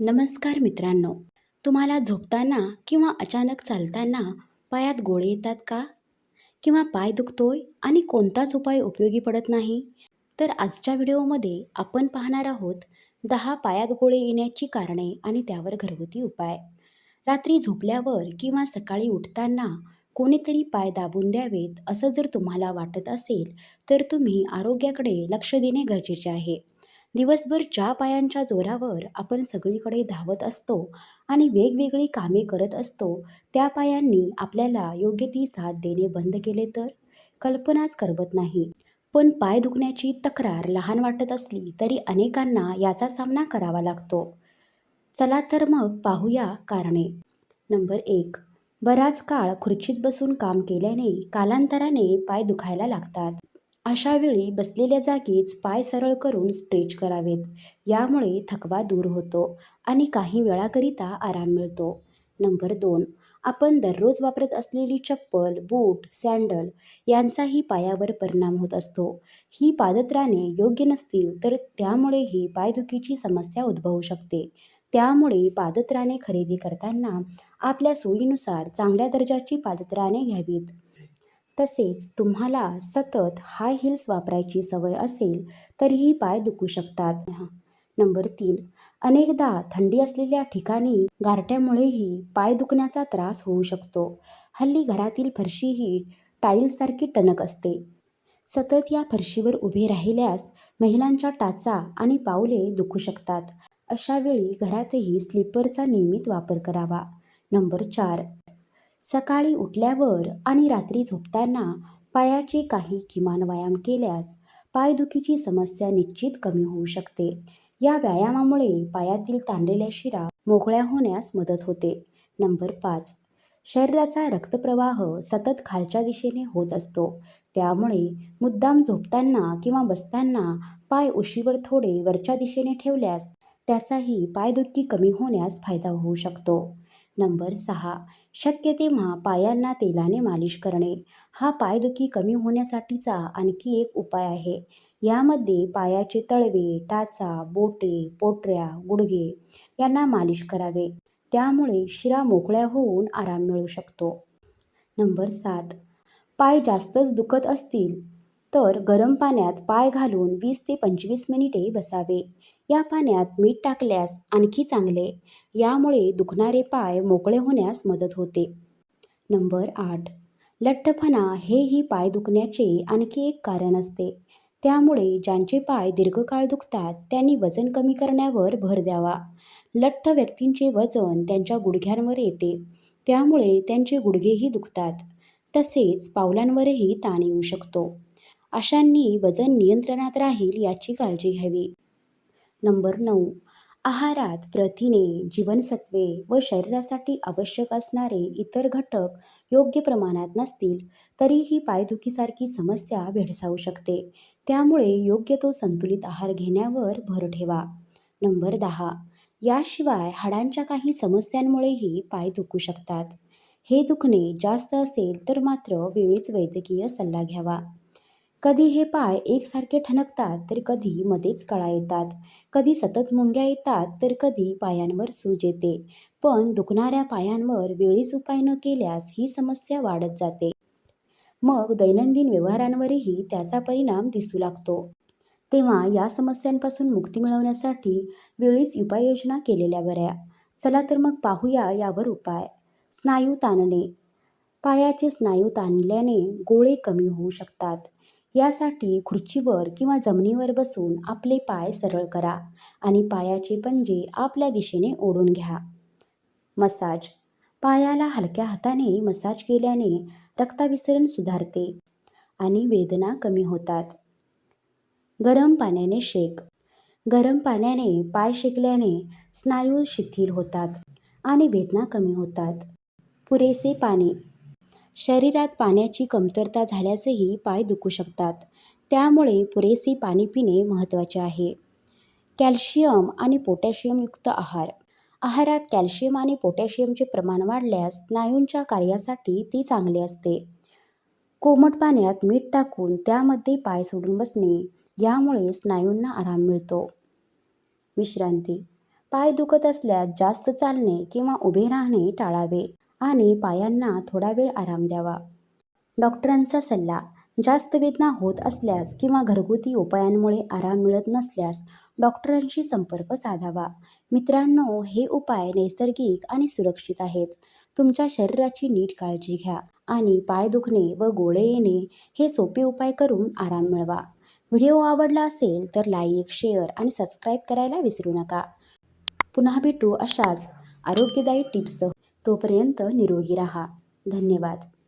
नमस्कार मित्रांनो. तुम्हाला झोपताना किंवा अचानक चालताना पायात गोळे येतात का? किंवा पाय दुखतोय आणि कोणताच उपाय उपयोगी पडत नाही? तर आजच्या व्हिडिओमध्ये आपण पाहणार आहोत दहा पायात गोळे येण्याची कारणे आणि त्यावर घरगुती उपाय. रात्री झोपल्यावर किंवा सकाळी उठताना कोणीतरी पाय दाबून द्यावेत असं जर तुम्हाला वाटत असेल तर तुम्ही आरोग्याकडे लक्ष देणे गरजेचे आहे. दिवसभर ज्या पायांच्या जोरावर आपण सगळीकडे धावत असतो आणि वेगवेगळी कामे करत असतो त्या पायांनी आपल्याला योग्य ती साथ देणे बंद केले तर? कल्पनाच करवत नाही. पण पाय दुखण्याची तक्रार लहान वाटत असली तरी अनेकांना याचा सामना करावा लागतो. चला तर मग पाहूया कारणे. नंबर एक. बराच काळ खुर्चीत बसून काम केल्याने कालांतराने पाय दुखायला लागतात. अशा वेळी बसलेल्या जागीच पाय सरळ करून स्ट्रेच करावेत. यामुळे थकवा दूर होतो आणि काही वेळाकरिता आराम मिळतो. नंबर दोन आपण दररोज वापरत असलेली चप्पल बूट सँडल यांचाही पायावर परिणाम होत असतो. ही पादत्राणे योग्य नसतील तर त्यामुळेही पायदुखीची समस्या उद्भवू शकते. त्यामुळे पादत्राणे खरेदी करताना आपल्या सोयीनुसार चांगल्या दर्जाची पादत्राणे घ्यावीत. तसेच तुम्हाला सतत हाय हिल्स वापरायची सवय असेल तरीही पाय दुखू शकतात. नंबर तीन अनेकदा थंडी असलेल्या ठिकाणी गारट्यामुळेही पाय दुखण्याचा त्रास होऊ शकतो. हल्ली घरातील फरशी ही टाईल्ससारखी टणक असते. सतत या फरशीवर उभे राहिल्यास महिलांच्या टाचा आणि पावले दुखू शकतात. अशावेळी घरातही स्लीपरचा नियमित वापर करावा. नंबर चार सकाळी उठल्यावर आणि रात्री झोपताना पायाचे काही किमान व्यायाम केल्यास पायदुखीची समस्या निश्चित कमी होऊ शकते. या व्यायामामुळे पायातील ताणलेल्या शिरा मोकळ्या होण्यास मदत होते. नंबर पाच. शरीराचा रक्तप्रवाह सतत खालच्या दिशेने होत असतो. त्यामुळे मुद्दाम झोपताना किंवा बसताना पाय उशीवर थोडे वरच्या दिशेने ठेवल्यास त्याचाही पायदुखी कमी होण्यास फायदा होऊ शकतो. नंबर सहा. शक्य तेव्हा पायांना तेलाने मालिश करणे. हा पायदुखी कमी होण्यासाठीचा आणखी एक उपाय आहे. यामध्ये पायाचे तळवे टाचा बोटे पोटऱ्या गुडघे यांना मालिश करावे. त्यामुळे शिरा मोकळ्या होऊन आराम मिळू शकतो. नंबर सात. पाय जास्तच दुखत असतील तर गरम पाण्यात पाय घालून वीस ते पंचवीस मिनिटे बसावे. या पाण्यात मीठ टाकल्यास आणखी चांगले. यामुळे दुखणारे पाय मोकळे होण्यास मदत होते. नंबर आठ. लठ्ठपणा हेही पाय दुखण्याचे आणखी एक कारण असते. त्यामुळे ज्यांचे पाय दीर्घकाळ दुखतात त्यांनी वजन कमी करण्यावर भर द्यावा. लठ्ठ व्यक्तींचे वजन त्यांच्या गुडघ्यांवर येते. त्यामुळे त्यांचे गुडघेही दुखतात. तसेच पावलांवरही ताण येऊ शकतो. अशांनी वजन नियंत्रणात राहील याची काळजी घ्यावी. नंबर नऊ. आहारात प्रथिने जीवनसत्वे व शरीरासाठी आवश्यक असणारे इतर घटक योग्य प्रमाणात नसतील तरीही पायदुखीसारखी समस्या भेडसावू शकते. त्यामुळे योग्य तो संतुलित आहार घेण्यावर भर ठेवा. नंबर दहा. याशिवाय हाडांच्या काही समस्यांमुळेही पाय दुखू शकतात. हे दुखणे जास्त असेल तर मात्र वेळीच वैद्यकीय सल्ला घ्यावा. कधी हे पाय एकसारखे ठणकतात तर कधी मध्येच कळा येतात. कधी सतत मुंग्या येतात तर कधी पायांवर सूज येते. पण दुखणाऱ्या पायांवर वेळीच उपाय न केल्यास ही समस्या वाढत जाते. मग दैनंदिन व्यवहारांवरही त्याचा परिणाम दिसू लागतो. तेव्हा या समस्यांपासून मुक्ती मिळवण्यासाठी वेळीच उपाययोजना केलेल्या बऱ्या. चला तर मग पाहूया यावर उपाय. स्नायू ताणणे. पायाचे स्नायू ताणल्याने गोळे कमी होऊ शकतात. यासाठी खुर्चीवर किंवा जमिनीवर बसून आपले पाय सरळ करा आणि पायाचे पंजे आपल्या दिशेने ओढून घ्या. मसाज. पायाला हलक्या हाताने मसाज केल्याने रक्ताभिसरण सुधारते आणि वेदना कमी होतात. गरम पाण्याने शेक. गरम पाण्याने पाय शेकल्याने स्नायू शिथिल होतात आणि वेदना कमी होतात. पुरेसे पाणी. शरीरात पाण्याची कमतरता झाल्यासही पाय दुखू शकतात. त्यामुळे पुरेसे पाणी पिणे महत्त्वाचे आहे. कॅल्शियम आणि पोटॅशियमयुक्त आहार. आहारात कॅल्शियम आणि पोटॅशियमचे प्रमाण वाढल्यास स्नायूंच्या कार्यासाठी ती चांगली असते. कोमट पाण्यात मीठ टाकून त्यामध्ये पाय सोडून बसणे यामुळे स्नायूंना आराम मिळतो. विश्रांती. पाय दुखत असल्यास जास्त चालणे किंवा उभे राहणे टाळावे. आणि पायांना थोडा वेळ आराम द्यावा. डॉक्टरांचा सल्ला जास्त वेदना होत असल्यास किंवा घरगुती उपायांमुळे आराम मिळत नसल्यास डॉक्टरांशी संपर्क साधावा. मित्रांनो हे उपाय नैसर्गिक आणि सुरक्षित आहेत. तुमच्या शरीराची नीट काळजी घ्या आणि पाय दुखणे व गोळे येणे हे सोपे उपाय करून आराम मिळवा. व्हिडिओ आवडला असेल तर लाईक शेअर आणि सबस्क्राईब करायला विसरू नका. पुन्हा भेटू अशाच आरोग्यदायी टिप्ससह तोपर्यंत निरोगी राहा. धन्यवाद.